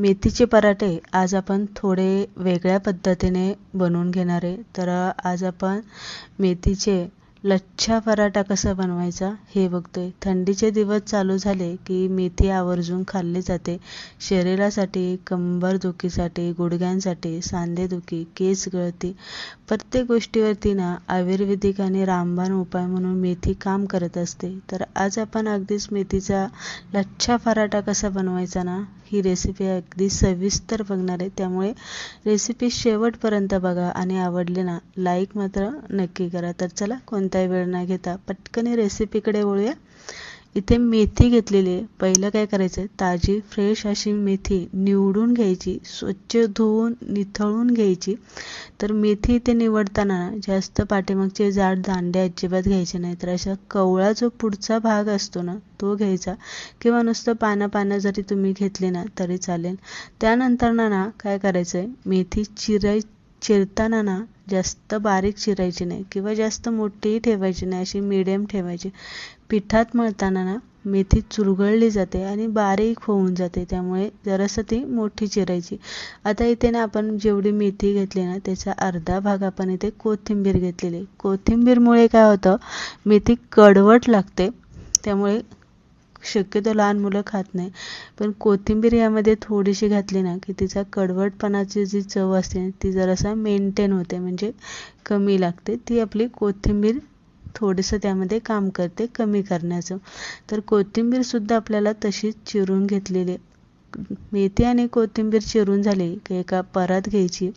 मेथीचे पराठे आज आपण थोडे वेगळ्या पद्धतीने बनवून घेणार आहे. तर आज आपण मेथीचे लच्छा पराठा कसा बनवायचा हे बघतोय. थंडीचे दिवस चालू झाले की मेथी आवर्जून खाल्ली जाते. शरीरासाठी कंबरदुखीसाठी गुडघ्यांसाठी सांधेदुखी केस गळती. प्रत्येक गोष्टीवरती ना आयुर्वेदिक आणि रामबाण उपाय म्हणून मेथी काम करत असते. तर आज आपण अगदीच मेथीचा लच्छा पराठा कसा बनवायचा ना ही रेसिपी अगदी सविस्तर बघणार आहे. त्यामुळे रेसिपी शेवटपर्यंत बघा आणि आवडली ना लाईक मात्र नक्की करा. तर चला कोण कोणताही वेळ न घेता पटकन रेसिपीकडे वळूया. इथे मेथी घेतलेली आहे. पहिलं काय करायचं ताजी फ्रेश अशी मेथी निवडून घ्यायची स्वच्छ धुवून निथळून घ्यायची. तर मेथी इथे निवडताना जास्त पाठीमागचे जाड दांडे अजिबात घ्यायचे नाही तर अशा कवळा जो पुढचा भाग असतो ना तो घ्यायचा. किंवा नुसतं पानं पानं जरी तुम्ही घेतले ना तरी चालेल. त्यानंतर ना काय करायचं आहे मेथी चिराय चिरताना ना जास्त बारीक चिरायची नाही किंवा जास्त मोठीही ठेवायची नाही अशी मिडियम ठेवायची. पिठात मळताना ना मेथी चुरगळली जाते आणि बारीक होऊन जाते त्यामुळे जरासं ती मोठी चिरायची. आता इथे ना आपण जेवढी मेथी घेतली ना त्याचा अर्धा भाग आपण इथे कोथिंबीर घेतलेली कोथिंबीरमुळे काय होतं मेथी कडवट लागते त्यामुळे शक्यतो लहान मुलं खात नाही. पण कोथिंबीर यामध्ये थोडीशी घातली ना की तिचा कडवटपणाची जी चव असते ती जरासा मेंटेन होते म्हणजे कमी लागते. ती आपली कोथिंबीर थोडंसं त्यामध्ये काम करते कमी करण्याचं. तर कोथिंबीरसुद्धा आपल्याला तशीच चिरून घेतलेली मेथी आणि कोथिंबीर चिरून झाली की एका परात घ्यायची.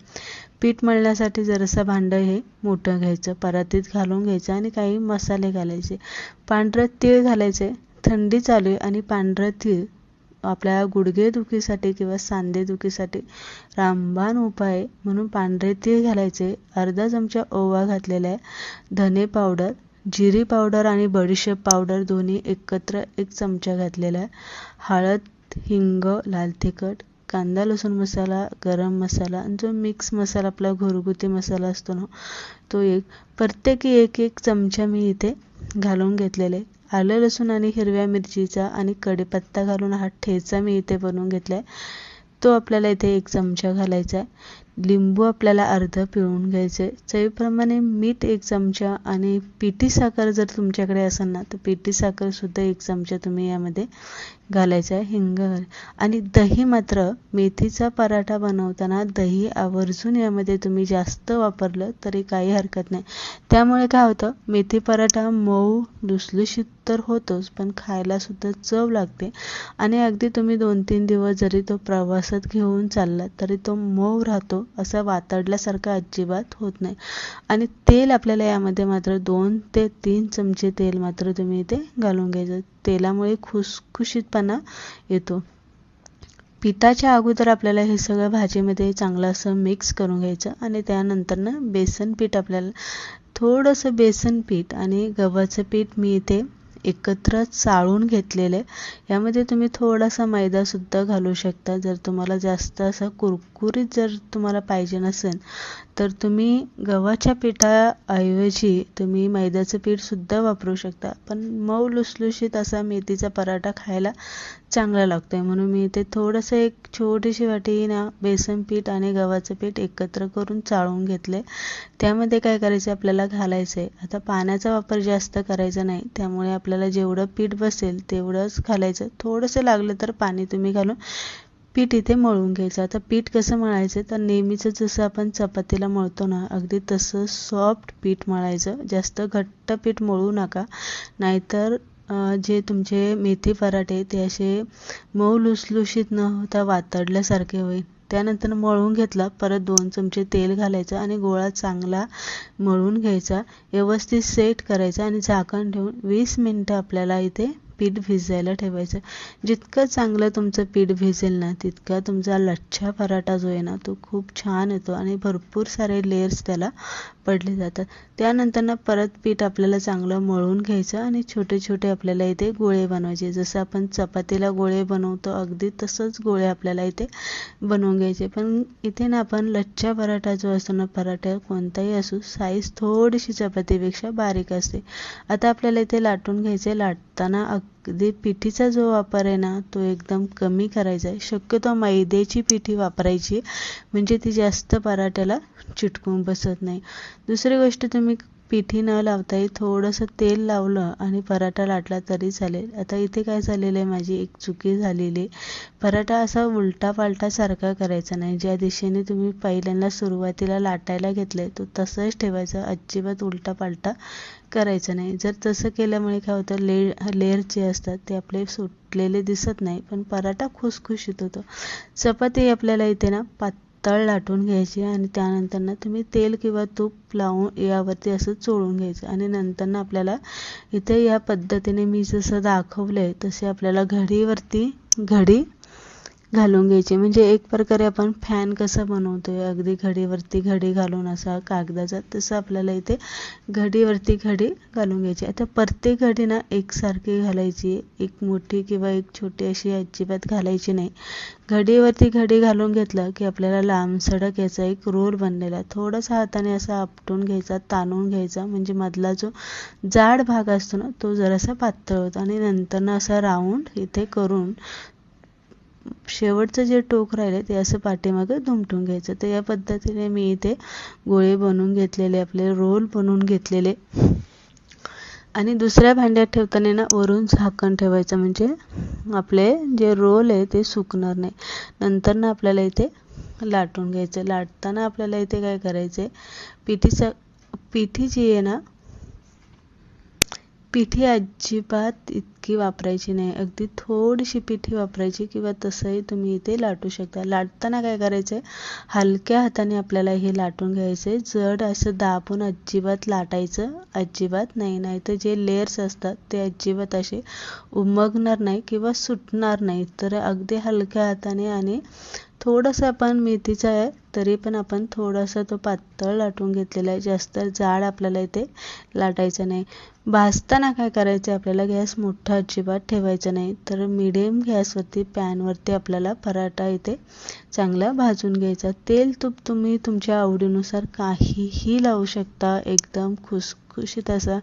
पीठ मळण्यासाठी जरासं भांडं हे मोठं घ्यायचं परातीत घालून घ्यायचं आणि काही मसाले घालायचे. पांढरं तीळ घालायचे. थंडी चालू आहे आणि पांढरं तीळ आपल्या गुडघेदुखीसाठी किंवा सांधेदुखीसाठी रामबाण उपाय म्हणून पांढरे तीळ घालायचे. अर्धा चमचा ओवा घातलेला आहे. धने पावडर जिरी पावडर आणि बडीशेप पावडर दोन्ही एकत्र एक चमचा घातलेला आहे. हळद हिंग लाल तिखट कांदा लसूण मसाला गरम मसाला आणि जो मिक्स मसाला आपला घरगुती मसाला असतो ना तो एक प्रत्येकी एक एक चमचा मी इथे घालून घेतलेले आलं लसूण आणि हिरव्या मिरचीचा आणि कढीपत्ता घालून हा ठेचा मी इथे बनवून घेतला आहे तो आपल्याला इथे एक चमचा घालायचा आहे. लिंबू आपल्याला अर्धं पिळून घ्यायचे. चवीप्रमाणे मीठ एक चमचा आणि पिठी साखर जर तुमच्याकडे असेल ना तर पिठी साखरसुद्धा एक चमचा तुम्ही यामध्ये घालायचा आहे. हिंग आणि दही मात्र मेथीचा पराठा बनवताना दही आवर्जून यामध्ये तुम्ही जास्त वापरलं तरी काही हरकत नाही. त्यामुळे काय होतं मेथी पराठा मऊ लुसलुशीत तर होतोच पण खायलासुद्धा चव लागते. आणि अगदी तुम्ही दोन तीन दिवस जरी तो प्रवासात घेऊन चाललात तरी तो मऊ राहतो. असं वातडल्यासारखं अजिबात होत नाही. आणि तेल आपल्याला यामध्ये मात्र दोन ते तीन चमचे तेल मात्र तुम्ही इथे घालून घ्यायचं. तेलामुळे खुसखुशीतपणा येतो. पिठाच्या अगोदर आपल्याला हे सगळं भाजीमध्ये चांगलं असं मिक्स करून घ्यायचं आणि त्यानंतरनं बेसन पीठ आपल्याला थोडंसं बेसन पीठ आणि गव्हाचं पीठ मी इथे एकत्र चाळून घेतलेले. यामध्ये तुम्ही थोडासा मैदासुद्धा घालू शकता. जर तुम्हाला जास्त असा कुरकुरीत जर तुम्हाला पाहिजे नसेल तर तुम्ही गव्हाच्या पिठाऐवजी तुम्ही मैद्याचं पीठसुद्धा वापरू शकता. पण मऊ लुसलुशीत असा मेथीचा पराठा खायला चांगला लागतो आहे म्हणून मी इथे थोडंसं एक छोटीशी वाटी ना बेसन पीठ आणि गव्हाचं पीठ एकत्र करून चाळून घेतले त्यामध्ये काय करायचं? आपल्याला घालायचं आहे आता पाण्याचा वापर जास्त करायचा नाही. त्यामुळे आपल्याला जेवढं पीठ बसेल तेवढंच घालायचं. थोडंसं लागलं तर पाणी तुम्ही घालून पीठ इथे मळून घ्यायचं. आता पीठ कसं मळायचं? तर नेहमीचं जसं आपण चपातीला मळतो ना अगदी तसं सॉफ्ट पीठ मळायचं. जास्त घट्ट पीठ मळू नका. नाहीतर जे तुमचे मेथी पराठे ते असे मऊ लुसलुशीत न होता वातडल्यासारखे होईल. त्यानंतर मळून घेतला परत दोन चमचे तेल घालायचं आणि गोळा चांगला मळून घ्यायचा. व्यवस्थित सेट करायचा आणि झाकण ठेवून वीस मिनटं आपल्याला इथे पीठ भिजायला ठेवायचं. जितकं चांगलं तुमचं पीठ भिजेल ना तितका तुमचा लच्छा पराठा जो आहे ना तो खूप छान येतो आणि भरपूर सारे लेयर्स त्याला पडले जातात. त्यानंतर ना परत पीठ आपल्याला चांगलं मळून घ्यायचं आणि छोटे छोटे आपल्याला इथे गोळे बनवायचे. जसं आपण चपातीला गोळे बनवतो अगदी तसंच गोळे आपल्याला इथे बनवून घ्यायचे. पण इथे ना आपण लच्छा पराठा जो असतो ना पराठा कोणताही असो साईज थोडीशी चपातीपेक्षा बारीक असते. आता आपल्याला इथे लाटून घ्यायचे लाट लाटताना अगदी पिठीचा जो वापर आहे ना तो एकदम कमी करायचा आहे. शक्यतो मैद्याची पिठी वापरायची म्हणजे ती जास्त पराठ्याला चिटकून बसत नाही. दुसरी गोष्ट तुम्ही पिठी न लावताही थोडंसं तेल लावलं आणि पराठा लाटला तरी चालेल. आता इथे काय झालेलं आहे माझी एक चुकी झालेली पराठा असा उलटा पालटा सारखा करायचा नाही. ज्या दिशेने तुम्ही पहिल्यांदा सुरुवातीला लाटायला घेतलंय तो तसंच ठेवायचा. अजिबात उलटा पालटा करायचा नाही. जर तसं केल्यामुळे काय होतं ले लेअर जे असतात ते आपले सुटलेले दिसत नाही पण पराठा खुसखुशीत होतो. चपाती आपल्याला इथे ना पात तळ लाटून घ्यायची आणि त्यानंतर ना तुम्ही तेल किंवा तूप लावून यावरती असं चोळून घ्यायचं. आणि नंतर ना आपल्याला इथे या पद्धतीने मी जसं दाखवलं आहे तसे आपल्याला घडीवरती घडी घालून घ्यायची. म्हणजे एक प्रकारे आपण फॅन कसा बनवतोय अगदी घडीवरती घडी घालून असा कागदाचा तसं आपल्याला इथे घडीवरती घडी घालून घ्यायची. आता प्रत्येक घडी ना एकसारखी घालायची. एक मोठी किंवा एक छोटी अशी अजिबात घालायची नाही. घडीवरती घडी घालून घेतलं की आपल्याला लांब सडक याचा एक रोल बनलेला. थोडासा हाताने असा आपटून घ्यायचा ताणून घ्यायचा. म्हणजे मधला जो जाड भाग असतो ना तो जरासा पातळ होतो. आणि नंतर ना असा राऊंड इथे करून शेवटचं जे टोक राहिले ते असं पाठीमागं दुमटून घ्यायचं. तर या पद्धतीने मी इथे गोळे बनवून घेतलेले आपले रोल बनवून घेतलेले. आणि दुसऱ्या भांड्यात ठेवताना ना वरून झाकण ठेवायचं. म्हणजे आपले जे रोल आहे ते सुकणार नाही. नंतर ना आपल्याला इथे लाटून घ्यायचं. लाटताना आपल्याला इथे काय करायचं आहे पिठीचा पिठी जी आहे ना पिठी अजिबात इतकी वापरायची नाही. अगदी थोडीशी पिठी वापरायची किंवा तसंही तुम्ही इथे लाटू शकता. लाटताना काय करायचं आहे हलक्या हाताने आपल्याला हे लाटून घ्यायचं आहे जड असं दाबून अजिबात लाटायचं अजिबात नाही. नाही तर जे लेयर्स असतात ते अजिबात असे उमगणार नाही किंवा सुटणार नाही. तर अगदी हलक्या हाताने आणि थोडंसं आपण मेथीचा आहे तरी पण आपण थोडासा तो पातळ लाटून घेतलेला आहे. जास्त जाड आपल्याला इथे लाटायचं नाही. भाजताना काय करायचं आहे आपल्याला? गॅस मोठा अजिबात ठेवायचा नाही. तर मिडियम गॅसवरती पॅनवरती आपल्याला पराठा इथे चांगला भाजून घ्यायचा. तेल तूप तुम्ही तुमच्या आवडीनुसार काहीही लावू शकता. एकदम खुसखुशीत असा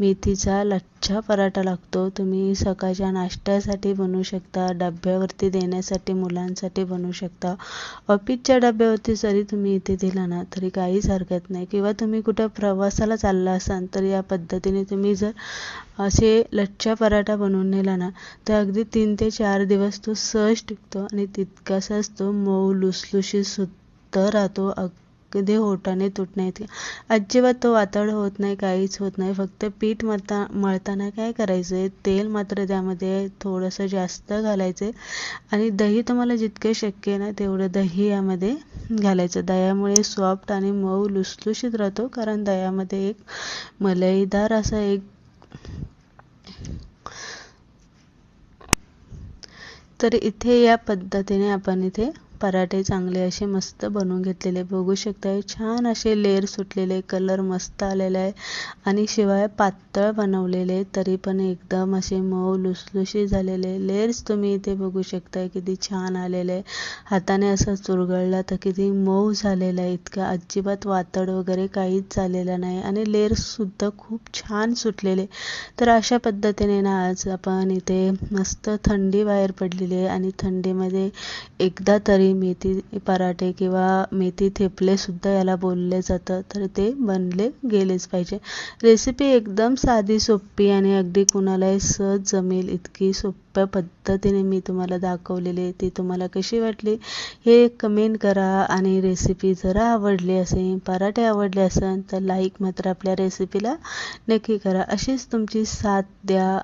मेथीचा लच्छा पराठा लागतो. तुम्ही सकाळच्या नाश्त्यासाठी बनवू शकता डब्यावरती देण्यासाठी मुलांसाठी बनवू शकता. ऑफिसच्या डब्यावरती जरी तुम्ही इथे दिला ना तरी काहीच हरकत नाही. किंवा तुम्ही कुठं प्रवासाला चालला असाल तर या पद्धतीने तुम्ही जर असे लच्छा पराठा बनवून नेला ना तर अगदी तीन ते चार दिवस तो सहज टिकतो आणि तितकासाच तो मऊ लुसलुशीत सुद्धा राहतो. कधी ओठाने तुट नाहीत अजिबात तो वातड होत नाही काहीच होत नाही. फक्त पीठ मळता मळताना काय करायचं आहे तेल मात्र त्यामध्ये थोडंसं जास्त घालायचं आणि दही तुम्हाला जितकं शक्य आहे ना तेवढं दही यामध्ये घालायचं. दह्यामुळे सॉफ्ट आणि मऊ लुसलुशीत राहतो कारण दह्यामध्ये एक मलईदार असा एक तर इथे या पद्धतीने आपण इथे पराठे चांगले असे मस्त बनवून घेतलेले. बघू शकता छान असे लेअर सुटलेले कलर मस्त आलेला आहे. आणि शिवाय पातळ बनवलेले तरी पण एकदम असे मऊ लुसलुशी झालेले. लेअर्स तुम्ही इथे बघू शकताय किती छान आलेले हाताने असं चुरगळला तर किती मऊ झालेला आहे. इतकं अजिबात वातड वगैरे काहीच झालेलं नाही. आणि लेअर्ससुद्धा खूप छान सुटलेले. तर अशा पद्धतीने ना आज आपण इथे मस्त थंडी बाहेर पडलेली आहे. आणि थंडीमध्ये एकदा तरी मेथी पराठे किंवा मेथी थेपलेसुद्धा याला बोलले जातं तर ते बनले गेलेच पाहिजे. रेसिपी एकदम साधी सोपी आणि अगदी कुणालाही सहज जमेल. इतकी सोप्या पद्धतीने मी तुम्हाला दाखवलेली ती तुम्हाला कशी वाटली? हे कमेंट करा आणि रेसिपी जरा आवडली असेल पराठे आवडले असेल तर लाईक मात्र आपल्या रेसिपीला नक्की करा. अशीच तुमची साथ द्या.